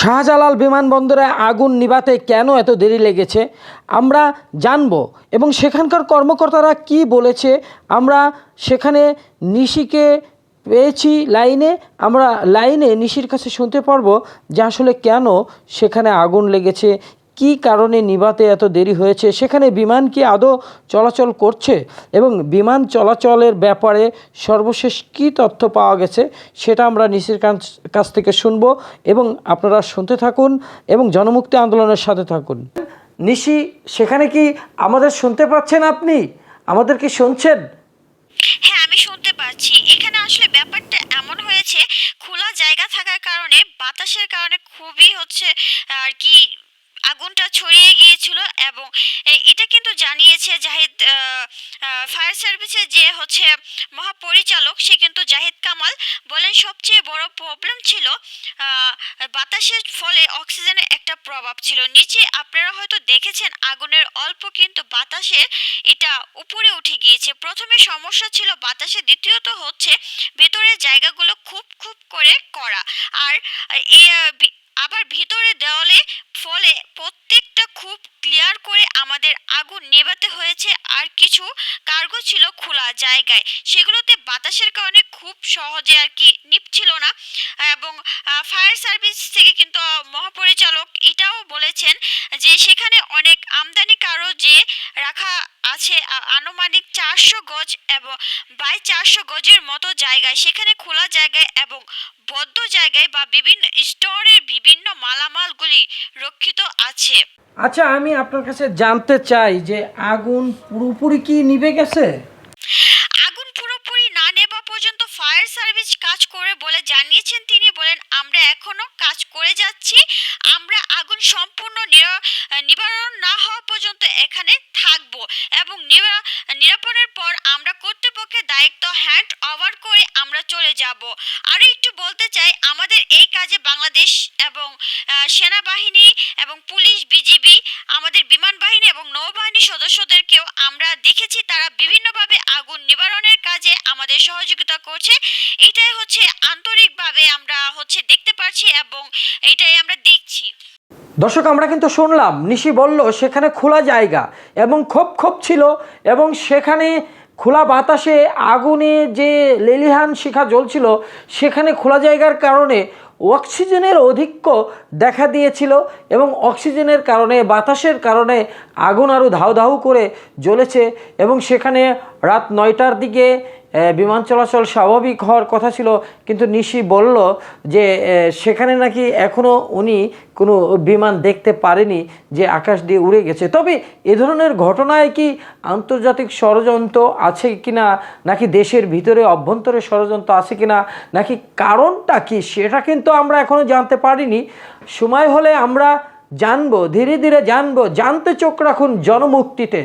শাহজালাল বিমানবন্দরে আগুন নিভাতে কেন এত দেরি লেগেছে? আমরা জানব। এবং সেখানকার কর্মকর্তারা কি বলেছে? আমরা সেখানে নিশিকে পেয়েছি লাইনে। আমরা লাইনে নিশির কাছে শুনতে পারব যে আসলে কেন সেখানে আগুন লেগেছে কি কারণে নিভাতে এত দেরি হয়েছে? সেখানে বিমান কি আদৌ চলাচল করছে? এবং বিমান চলাচলের ব্যাপারে সর্বশেষ কি তথ্য পাওয়া গেছে, সেটা আমরা নিশির কাছ থেকে শুনব এবং আপনারা শুনতে থাকুন এবং জনমুক্তি আন্দোলনের সাথে থাকুন। নিশি, সেখানে কি আমাদের শুনতে পাচ্ছেন আপনি? আমাদের কি শুনছেন? হ্যাঁ আমি শুনতে পাচ্ছি। এখানে আসলে ব্যাপারটা এমন হয়েছে, খোলা জায়গা থাকার কারণে বাতাসের কারণে খুবই হচ্ছে, আর কি আগুনটা ছড়িয়ে গিয়েছিল এবং এটা কিন্তু জানিয়েছে জাহিদ ফায়ার সার্ভিসের যে হচ্ছে মহাপরিচালক, সে কিন্তু জাহিদ কামাল বলেন সবচেয়ে বড় প্রবলেম ছিল বাতাসের ফলে অক্সিজেনের একটা প্রভাব ছিল। নিচে আপনারা হয়তো দেখেছেন আগুনের অল্প কিন্তু বাতাসের এটা উপরে উঠে গিয়েছে। প্রথমে সমস্যা ছিল বাতাসে, দ্বিতীয়ত হচ্ছে ভেতরের জায়গাগুলো খুব খুব করে করা। আর এ আহ, বি- আবার ভিতরে দেওয়ালে ফলে প্রত্যেকটা খুব ক্লিয়ার করে আমাদের আগুন নেভাতে হয়েছে আর কিছু কার্গো ছিল খোলা জায়গায়। সেগুলোতে বাতাসের কারণে খুব সহজে আর কি নিপছিল না। এবং ফায়ার সার্ভিস থেকে কিন্তু মহাপরিচালক এটাও বলেছেন যে সেখানে অনেক আমদানি কারও যে রাখা আছে আনুমানিক চারশো গজ এবং বাই চারশো গজের মতো জায়গায়, সেখানে খোলা জায়গায় এবং বদ্ধ জায়গায় বা বিভিন্ন স্টোরের বিভিন্ন মালামালগুলি রক্ষিত আছে আচ্ছা আমি আপনার কাছে জানতে চাই যে আগুন পুরোপুরি কি নিভে গেছে? আগুন পুরোপুরি না নেবা পর্যন্ত ফায়ার সার্ভিস কাজ করে বলে জানিয়েছেন তিনি বলেন আমরা এখনও কাজ করে যাচ্ছি। আমরা সম্পূর্ণ নিবারণ না হওয়া পর্যন্ত এখানে থাকব এবং নিরা- নিরাপণের পর আমরা কর্তৃপক্ষের দায়িত্ব হ্যান্ড ওভার করে আমরা চলে যাব। আরও একটু বলতে চাই, আমাদের এই কাজে বাংলাদেশ এবং সেনাবাহিনী এবং পুলিশ, বিজিবি, আমাদের বিমান বাহিনী এবং নৌবাহিনী সদস্যদেরকেও আমরা দেখেছি, তারা বিভিন্নভাবে আগুন নিবারণের কাজে আমাদের সহযোগিতা করছে। এটাই হচ্ছে আন্তরিকভাবে আমরা হচ্ছে দেখতে পাচ্ছি এবং এটাই আমরা দেখছি। দর্শক, আমরা কিন্তু শুনলাম, নিশি বলল, সেখানে খোলা জায়গা। এবং খোপ খোপ ছিল এবং সেখানে খোলা বাতাসে আগুনে যে লেলিহান শিখা জ্বলছিল, সেখানে খোলা জায়গার কারণে অক্সিজেনের অধিক্য দেখা দিয়েছিল এবং অক্সিজেনের কারণে, বাতাসের কারণে আগুন আরও ধাউ ধাউ করে জ্বলেছে এবং সেখানে রাত নয়টার দিকে বিমান চলাচল স্বাভাবিক হওয়ার কথা ছিল, কিন্তু নিশি বলল যে সেখানে নাকি এখনও উনি কোনো বিমান দেখতে পারেনি যে আকাশ দিয়ে উড়ে গেছে। তবে এ ধরনের ঘটনায় কি আন্তর্জাতিক ষড়যন্ত্র আছে কিনা, নাকি দেশের ভিতরে অভ্যন্তরে ষড়যন্ত্র আছে কিনা, নাকি কারণটা কি, সেটা কিন্তু আমরা এখনও জানতে পারিনি। সময় হলে আমরা জানব, ধীরে ধীরে জানব। জানতে চোখ রাখুন জনমুক্তিতে।